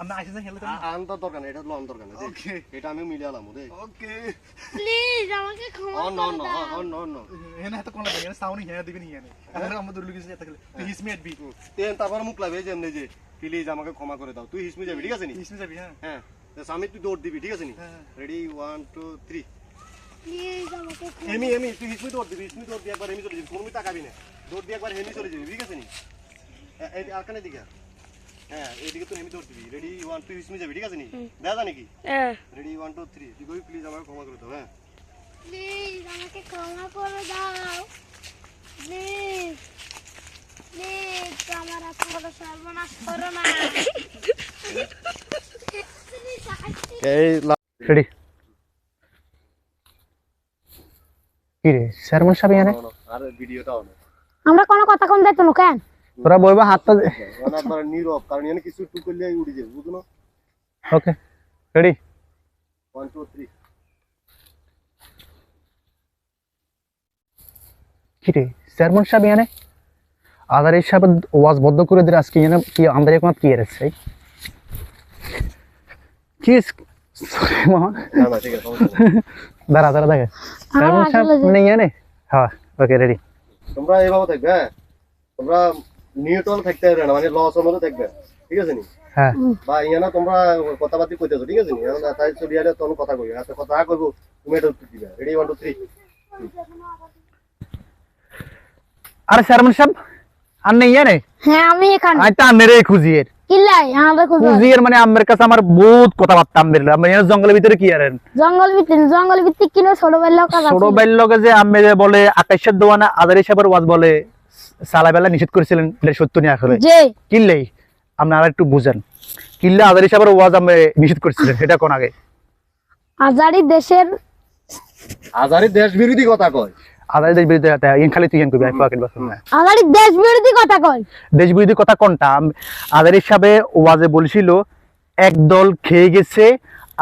আমরা আইসে খেলে আন তো দরকার নেই এটা লন দরকার দেখ। ওকে এটা আমি মিলালাম রে ওকে প্লিজ আমাকে ক্ষমা করে দাও। অন অন এনে হাতে কোন লাগে? সাউনি হেয়া দিবি নি এনে। আর আমরা দূর লুকিয়ে যেতে গেলে। তুই হিসমি আটবি তেন তারপর মুখ লাগবে যে এমনি যে প্লিজ আমাকে ক্ষমা করে দাও। তুই হিসমি যাবি ঠিক আছে নি? হিসমি যাবি হ্যাঁ। হ্যাঁ। তো স্বামী তুই দৌড় দিবি ঠিক আছে নি? হ্যাঁ। Ready one two three please আমাকে ক্ষমা এমি এমি তুই হিসমি দৌড় দিবি হিসমি দৌড় দিয়ে একবার এমি চলে যাবি। কোনো তাকাবি না। দৌড় দিয়ে একবার হেমি চলে যাবি ঠিক আছে নি? আর কানে দিকে হ্যাঁ দৌড় রেডি ওয়ান টু হিসমি যাবি ঠিক আছে নি? দেখা জানি হ্যাঁ। রেডি ওয়ান টু থ্রি তুই প্লিজ আমাকে ক্ষমা করে দাও হ্যাঁ। প্লিজ আমাকে ক্ষমা করে দাও। প্লিজ প্লিজ আমার এত বড় সর্বনাশ করো না। এই রেডি কি রে চেয়ারম্যান সাহেব এখানে? আর ভিডিওটাও না আমরা কোনো কথা কম যাইতো না কেন? তোরা বইবা হাতটা মানে একবার নীরব কারণ এখানে কিছু একটু করলে উড়ে যাবে বুঝলো? না okay ready one two three কি রে চেয়ারম্যান সাহেব এখানে? আদার সাহেব ওয়াজ বদ্ধ করে দিলে আজকে এখানে কি আমাদের এখন কি এসেছে কি। দাঁড়া দাঁড়া দেখে চেয়ারম্যান সাহেব নেই এখানে? হ্যাঁ ওকে রেডি তোমরা এইভাবে থাকবে হ্যাঁ? তোমরা নিউট্রাল থাকতে হবে না মানে লস মধ্যে থাকবে ঠিক আছে নি? হ্যাঁ। বা ইয়ানা তোমরা কথাবার্তি কইতেছো ঠিক আছে নি? এখন তাই চলি আলে তখন কথা কই আর কথা কইবো তুমি এটা উত্তর দিবে। রেডি ওয়ান টু থ্রি আরে চেয়ারম্যান সাহেব আর নেই এনে হ্যাঁ আমি এখানে। আইতা আমেরে খুঁজিয়ে কিল্লাই আমাদের খুঁজিয়ে মানে আমার কাছে আমার বহুত কথাবার্তা আমের আমি জঙ্গলের ভিতরে কি আরেন জঙ্গল ভিত্তিক জঙ্গল ভিত্তিক কিনো ছোট কাজ ছোট যে আমি বলে আকাশের দোয়ানা আদারি সাহেবের ওয়াজ বলে। সালাবেলা নিষেধ করেছিলেন এটা সত্য নিয়ে আসলে। কিনলেই আপনারা একটু বুঝেন। কিনলে আদারি সাহেবের ওয়াজ আমি নিষেধ করেছিলেন এটা কোন আগে? আজারি দেশের আজারি দেশ বিরোধী কথা কয়। আদারি দেশ বিরোধী কথা ইন খালি তুই পকেট আজারি দেশ বিরোধী কথা কয়। দেশ বিরোধী কথা কোনটা? সাহেবে ওয়াজে বলছিল একদল খেয়ে গেছে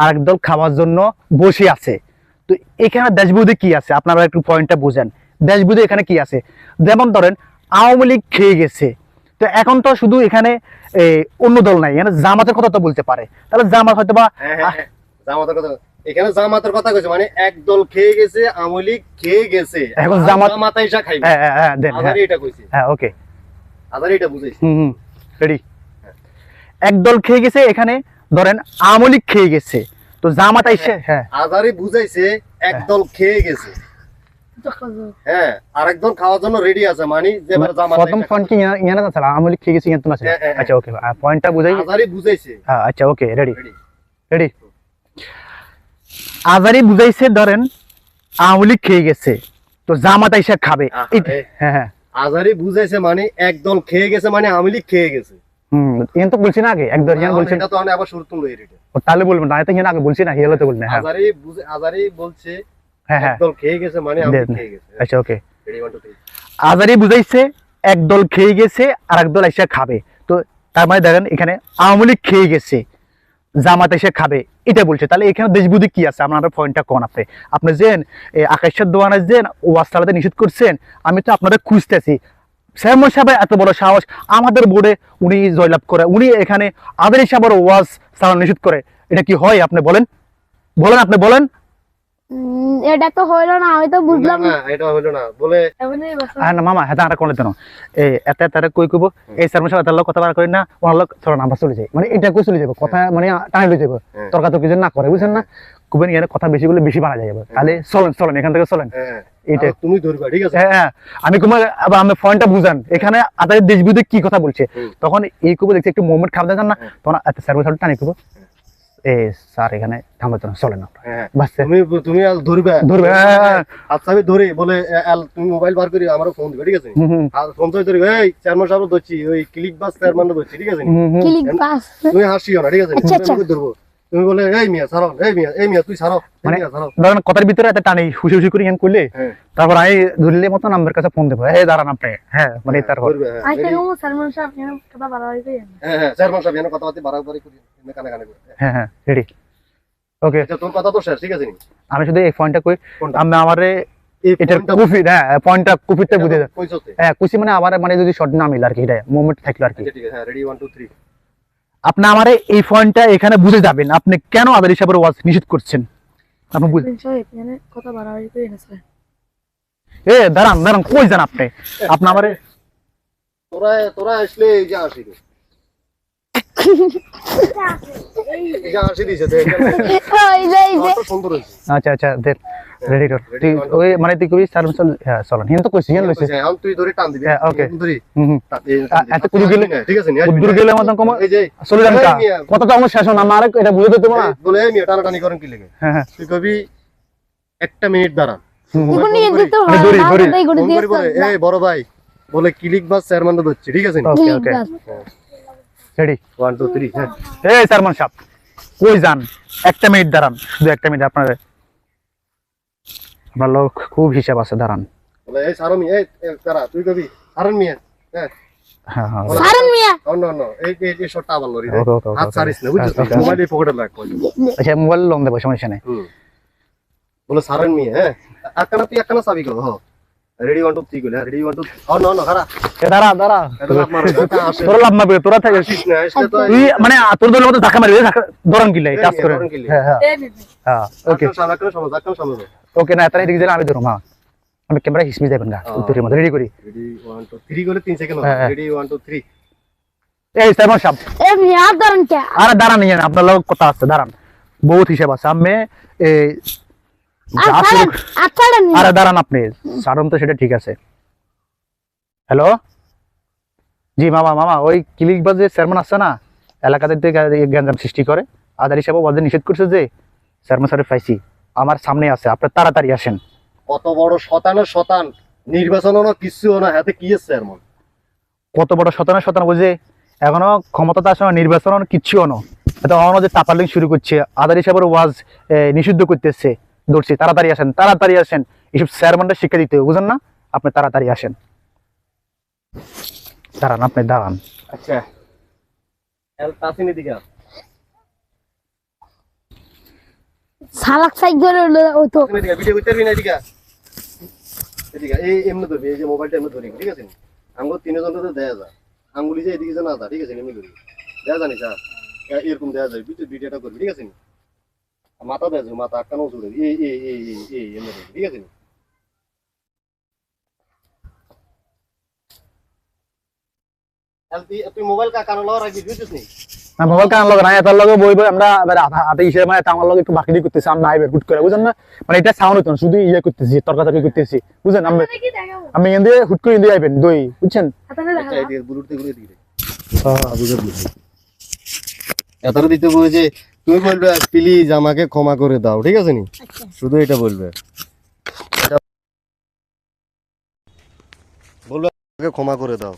আর একদল খাওয়ার জন্য বসে আছে। তো এখানে দেশ বিরোধী কি আছে? আপনারা একটু পয়েন্টটা বুঝেন। দেশ বিরোধী এখানে কি আছে? যেমন ধরেন আওয়ামী লীগ খেয়ে গেছে। তো এখন তো শুধু এখানে অন্য দল নাই এখানে জামাতের কথা তো বলতে পারে। তাহলে জামাত হয়তো বা হ্যাঁ হ্যাঁ হ্যাঁ। জামাতের কথা এখানে জামাতের কথা কইছে মানে এক দল খেয়ে গেছে আমলি খেয়ে গেছে। এখন জামাত- জামাত আইসা খাইবে। হ্যাঁ দেন এটা কইছে। ওকে। আজারি এটা বুঝাইছে। হুম হুম রেডি একদল খেয়ে গেছে এখানে ধরেন আওয়ামী লীগ খেয়ে গেছে। তো জামাত আইসে হ্যাঁ আজারি বুঝাইছে এক দল খেয়ে গেছে। হ্যাঁ আরেক দল খাওয়ার জন্য রেডি আছে মানে যে এবার জামাত প্রথম আইসা কি ইয়ানা না ছাড়া আওয়ামী লীগ খেয়ে কিন্তু না ছিল হ্যাঁ, হ্যাঁ, আচ্ছা ওকে পয়েন্টটা বুঝাই আজারি বুঝাইছে। হ্যাঁ আচ্ছা ওকে রেডি রেডি রেডি আজারি বুঝাইছে ধরেন আওয়ামী লীগ খেয়ে গেছে তো জামাত আইসা খাবে। হ্যাঁ হ্যাঁ। আজারি বুঝাইছে মানে এক দল খেয়ে গেছে মানে আমলি খেয়ে গেছে। হুম ইয়ান তো বলছি না আগে একদল ইয়ান বলছেন এটা তো আমি আবার শুরু তুলো এটা। তাহলে বলবেন না এটা ইয়ান আগে বলছি না হিয়ালে তো বলবেন হ্যাঁ। আজারি বুঝে আজারি বলছে হ্যাঁ হ্যাঁ। দল খেয়ে গেছে মানে খেয়ে গেছে। আচ্ছা okay. Ready one two three Azhari বুঝাইছে এক খেয়ে গেছে আর এক দল এসে খাবে। তো তার মানে দেখেন এখানে আওয়ামী লীগ খেয়ে গেছে জামাত এসে খাবে। এটা বলছে। তাহলে এখানে দেশবিরোধী কি আছে? আপনার পয়েন্টটা কোন আপনি আপনি যেন আকাশের যেন ওয়াজ চালাতে নিষেধ করছেন আমি তো আপনাদের খুঁজতেছি। শ্যামল সাহেব এত বড় সাহস। আমাদের বোর্ডে উনি জয়লাভ করে উনি এখানে আদের সাহেবের ওয়াজ চালানো নিষেধ করে। এটা কি হয়? আপনি বলেন। বলেন আপনি বলেন। এটা তো হইল না আমি তো বুঝলাম না এটা হলো না। বলে হ্যাঁ না মামা হ্যাঁ কোনে এই এত তারা কই কইব? এই সাথে লোক কথা বার করি না ওনার লোক চলো আমরা চলে যাই। মানে এটা কই চলে যাব? কথা মানে টানি লই যাব। হ্যাঁ। তর্কা না করে বুঝছেন না? কুবেন এখানে কথা বেশি বলে বেশি বাড়া যাবে তাহলে চলেন চলেন এখান থেকে চলেন। হ্যাঁ। আর তুমি ধরবা ঠিক আছে? হ্যাঁ হ্যাঁ। আমি কুমার আবার আমি পয়েন্টটা বুঝান। এখানে আদায় দেশ বিরুদ্ধে কি কথা বলছে? তখন এই কুবো দেখছি একটু মোমেন্ট খারাপ দেখান না হ্যাঁ। তখন এত স্যার সাথে টানি কুবো এ স্যার এখানে থামবে তো চলে না হ্যাঁ বাস। তুমি তুমি আর ধরবে। ধরবে হ্যাঁ, হ্যাঁ, আচ্ছা আমি ধরে বলে তুমি মোবাইল বার করে আমারও ফোন দিবে ঠিক আছে? আর ফোন তো ধরবে এই চেয়ারম্যান সাহেব ধরছি ওই ক্লিক বাস চেয়ারম্যান ধরছি ঠিক আছে। ক্লিক তুমি হাসিও না ঠিক আছে? আচ্ছা, আচ্ছা। ধরবো। তুমি বলে এই মিয়া ছাড়ো এই মিয়া এই মিয়া তুই ছাড়ো মানে- ধরেন কথার ভিতরে এত টানি হুসি হুসি করে করলে হ্যাঁ। তারপর আমি ধরলে মতন আমার কাছে ফোন দেবো। এই দাঁড়ান আপনি। হ্যাঁ মানে তারপর হ্যাঁ আজকে ready? সালমান সাহেব কথা বাড়াবাড়ি করে হ্যাঁ হ্যাঁ চেয়ারম্যান সাহেব বাড়াবাড়ি করি কানে কানে হ্যাঁ হ্যাঁ রেডি ওকে আচ্ছা তোর কথা তো শেষ ঠিক আছে আমি শুধু এই পয়েন্টটা কই আমি আমারে এটার কুফি হ্যাঁ পয়েন্টটা কুফিতে বুঝে যান হ্যাঁ কুচি মানে আবার মানে যদি শর্ট না মিল আর কি এটা মোমেন্ট থাকল আর কি। আচ্ছা ঠিক আছে হ্যাঁ রেডি 1 2 3 আপনি আমারে এই পয়েন্টটা এখানে বুঝে যাবেন। আপনি কেন আদার হিসাবের ওয়াজ নিষেধ করছেন? আপনি বুঝেন। কথা বাড়াবাড়ি করে এনেছে। এ দাঁড়ান দাঁড়ান কই যান আপনি? আপনি আমারে তোরা তোরা আসলে এই যে আসি তো আচ্ছা আচ্ছা রেডি কর। তুই ওই মানে তুই কবি হ্যাঁ হিন তো কইছি হিন তুই ধরে টান দিবি। হ্যাঁ. ধরি। হুম গেলে ঠিক আছে নি গেলে কম এই যে কত তো আমার শেষ আমার এটা বুঝে দিতে না বলে এই মিয়া টানাটানি করেন কি লেগে? হ্যাঁ হ্যাঁ। তুই কবি একটা মিনিট দাঁড়ান। না বড় ভাই বলে ক্লিক বাস চেয়ারম্যান ধরছি ঠিক আছে okay okay ready one two three হ্যাঁ এই সারমান সাহেব কই যান? একটা মিনিট দাঁড়ান শুধু একটা মিনিট আপনার। আপনার লোক খুব হিসাব আছে দাঁড়ান। এই সারো এই এই তুই কবি? সারন মিয়া হ্যাঁ? হ্যাঁ হ্যাঁ। না Okay, okay. মোবাইল আচ্ছা মোবাইল লোন দেবো সমস্যা নেই। হুম। সারন মিয়া হ্যাঁ? একখানা তুই একখানা চাবি ready one two three go ready one two অন্য অন্য খারা এ দাঁড়া দাঁড়া। তোরা লাভ মারবে তোরা থাকে। তুই মানে তোর দলের মতো ধাক্কা মারবি ধরন কিলে এই কাজ করে। হ্যাঁ হ্যাঁ। ওকে ওকে সামনে একটা সময় একটা সময় ওকে না তাই এদিকে আমি ধরুম হ্যাঁ। আমি ক্যামেরা হিসমি যাবেন গা উত্তরের মতো রেডি করি? রেডি ওয়ান টু থ্রি গেলে তিন second. Ready one two three এই সারমান সাহেব। এ মিয়া ধরেন কে? আরে দাঁড়ান নিয়ে আপনার লোক কথা আছে দাঁড়ান। বহুত হিসাব আছে। আমি এই আর দাঁড়ান আপনি। সারন তো সেটা ঠিক আছে। হ্যালো জি মামা মামা ওই ক্লিক বাজে চেয়ারম্যান আছে না এলাকাতে গ্যাঞ্জাম সৃষ্টি করে। আদার হিসাবে ওদের নিষেধ করছে যে চেয়ারম্যান স্যারের পাইছি। আমার সামনে আছে আপনি তাড়াতাড়ি আসেন। কত বড় শতানের শতান নির্বাচনও কিছু না হাতে কি আছে এমন কত বড় শতানে শতান বুঝে এখনও ক্ষমতাতে আসে না নির্বাচন কিচ্ছুও না। এটা অন্য যে তাপালিং শুরু করছে আদার হিসাবের ওয়াজ নিষিদ্ধ করতেছে ধরছি। তাড়াতাড়ি আসেন তাড়াতাড়ি আসেন। এইসব চেয়ারম্যানটা শিক্ষা দিতে হবে বুঝেন না? আপনি তাড়াতাড়ি আসেন। দাঁড়ান আপনি দাঁড়ান। আচ্ছা। সালাক করে তো। ভিডিও করতে পারবি না এই এমনি ধরবি এই যে মোবাইলটা এমনি ধরি ঠিক আছে? আঙ্গুল তিনজন তো দেয়া যায়। আঙ্গুলি যে এদিকে যে না যা ঠিক আছে এমনি ধরি দেয়া জানি স্যার এরকম দেয়া যায় ভিডিও ভিডিওটা করবি ঠিক আছে? মাথা দেয়া যায় মাথা আটকানো জুড়ে এই এই এই এই এই এমনি ঠিক আছে এল তুই তুই মোবাইল কা কানো লাগার রাখবি বুঝছিস নি? না মোবাইল কান লগে নাই তার লগে বই বই আমরা এবার হাতে ইসে মানে আমার লগে একটু বাকি করতেছি আমরা আইবার হুট করে বুঝেন না? মানে এটা সাউন্ড হতো না শুধু ইয়ে করতেছি তর্কাতর্কি করতেছি বুঝেন আমি আমি এখান দিয়ে হুট করে দিয়ে আইবেন দই বুঝছেন? আচ্ছা দিতে তুমি বলবে প্লিজ আমাকে ক্ষমা করে দাও ঠিক আছে নি? শুধু এটা বলবে। এটা- বলবে ক্ষমা করে দাও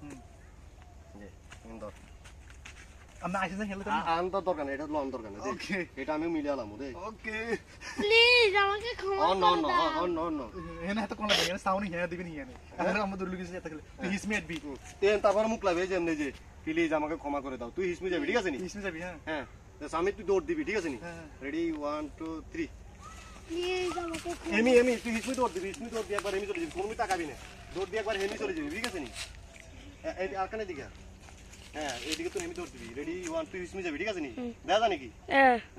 দে, হুম, আমরা আইসে যাই খেলতে আনতার দরকার এটা হলো দরকার নেই ওকে এটা আমি মিলে আলাম দে ওকে প্লিজ আমাকে ক্ষমা কোন লাগে আর আমরা দূর লুকিয়ে যেতে গেলে তেন তারপর মুখ লাগবে এই যে প্লিজ আমাকে ক্ষমা করে দাও। তুই হিসমি যাবি ঠিক আছে নি? হিসমি যাবি হ্যাঁ। হ্যাঁ। আমি তুই দৌড় দিবি ঠিক আছে নি? হ্যাঁ। Ready one two three please আমাকে এমি এমি তুই হিসমি দৌড় দিবি হিসমি দৌড় দিয়ে একবার এমি চলে যাবি কোনো তাকাবি না। দৌড় দিয়ে একবার হেমি চলে যাবি ঠিক আছে নি? এ- এই আর কানে দিকে হ্যাঁ এইদিকে তুই হেমি দৌড় দিবি রেডি ওয়ান টু হিসমি যাবি ঠিক আছে নি? দেখা জানি কি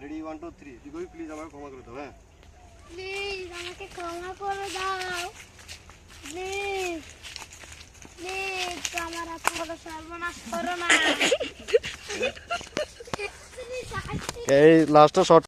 রেডি ওয়ান টু থ্রি তুই প্লিজ আমাকে ক্ষমা করে দাও হ্যাঁ। প্লিজ আমাকে ক্ষমা করে দাও। প্লিজ প্লিজ আমার এত সর্বনাশ করো না। এই লাস্টটা শর্ট